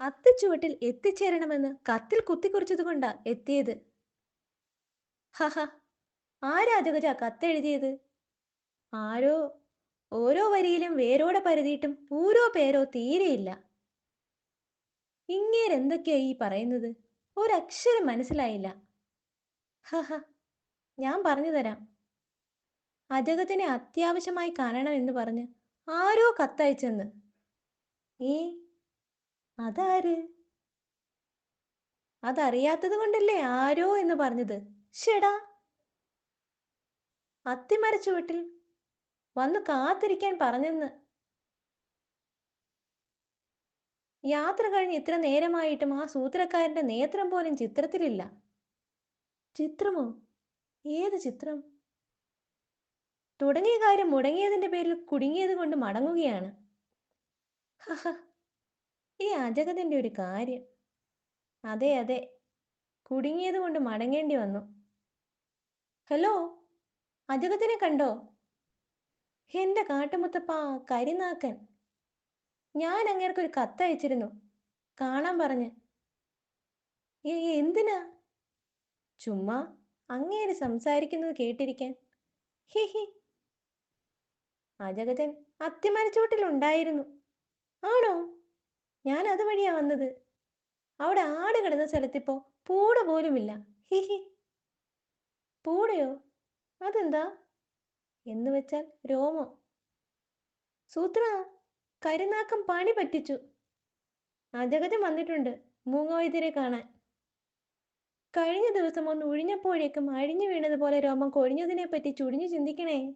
അത്തിച്ചുവട്ടിൽ എത്തിച്ചേരണമെന്ന് കത്തിൽ കുത്തിക്കുറിച്ചതുകൊണ്ടാ എത്തിയത്? ഹഹ കത്തെഴുതിയത്? ആരോ ഓരോ വരിയിലും വേരോടെ പരതിയിട്ടും ഓരോ പേരോ തീരെയില്ല. ഇങ്ങേരെന്തൊക്കെയാ ഈ പറയുന്നത്? ഒരക്ഷരം മനസ്സിലായില്ല. ഹഹ ഞാൻ പറഞ്ഞു തരാം. അജഗത്തിനെ അത്യാവശ്യമായി കാണണം എന്ന് പറഞ്ഞ് ആരോ കത്തയച്ചെന്ന്. ഏ അതാര്? അതറിയാത്തത് കൊണ്ടല്ലേ ആരോ എന്ന് പറഞ്ഞത്. ഷെടാ അത്തിമരച്ചുവട്ടിൽ വന്നു കാത്തിരിക്കാൻ പറഞ്ഞെന്ന്. യാത്ര കഴിഞ്ഞ് ഇത്ര നേരമായിട്ടും ആ സൂത്രക്കാരന്റെ നേത്രം പോലും ചിത്രത്തിലില്ല. ചിത്രമോ? ഏത് ചിത്രം? തുടങ്ങിയ കാര്യം മുടങ്ങിയതിന്റെ പേരിൽ കുടുങ്ങിയത് കൊണ്ട് മടങ്ങുകയാണ്. ഹഹ. ഈ അജഗതിന്റെ ഒരു കാര്യം. അതെ അതെ. കുടുങ്ങിയത് കൊണ്ട് മടങ്ങേണ്ടി വന്നു. ഹലോ? അജഗത്തിനെ കണ്ടോ? എന്റെ കാട്ടുമുത്തപ്പാ കരിനാക്കൻ. ഞാൻ അങ്ങേർക്കൊരു കത്തയച്ചിരുന്നു കാണാൻ പറഞ്ഞ്. എന്തിനാ? ചുമ്മാ അങ്ങേര് സംസാരിക്കുന്നത് കേട്ടിരിക്കാൻ. He he. അജഗതൻ അത്തിമരച്ചോട്ടിലുണ്ടായിരുന്നു ആണോ? ഞാൻ അതുവഴിയാ വന്നത്. അവിടെ ആട് കിടന്ന സ്ഥലത്തിപ്പോ പൂട പോലുമില്ല. ഹി ഹി. പൂടയോ? അതെന്താ? എന്ന് വെച്ചാൽ രോമോ. സൂത്ര കരുനാക്കം പണി പറ്റിച്ചു. അജഗതൻ വന്നിട്ടുണ്ട് മൂങ്ങവൈദ്യരെ കാണാൻ. കഴിഞ്ഞ ദിവസം ഒന്ന് ഒഴിഞ്ഞപ്പോഴേക്കും അഴിഞ്ഞു വീണതുപോലെ രോമം കൊഴിഞ്ഞതിനെ പറ്റി ചുടിഞ്ഞു ചിന്തിക്കണേ.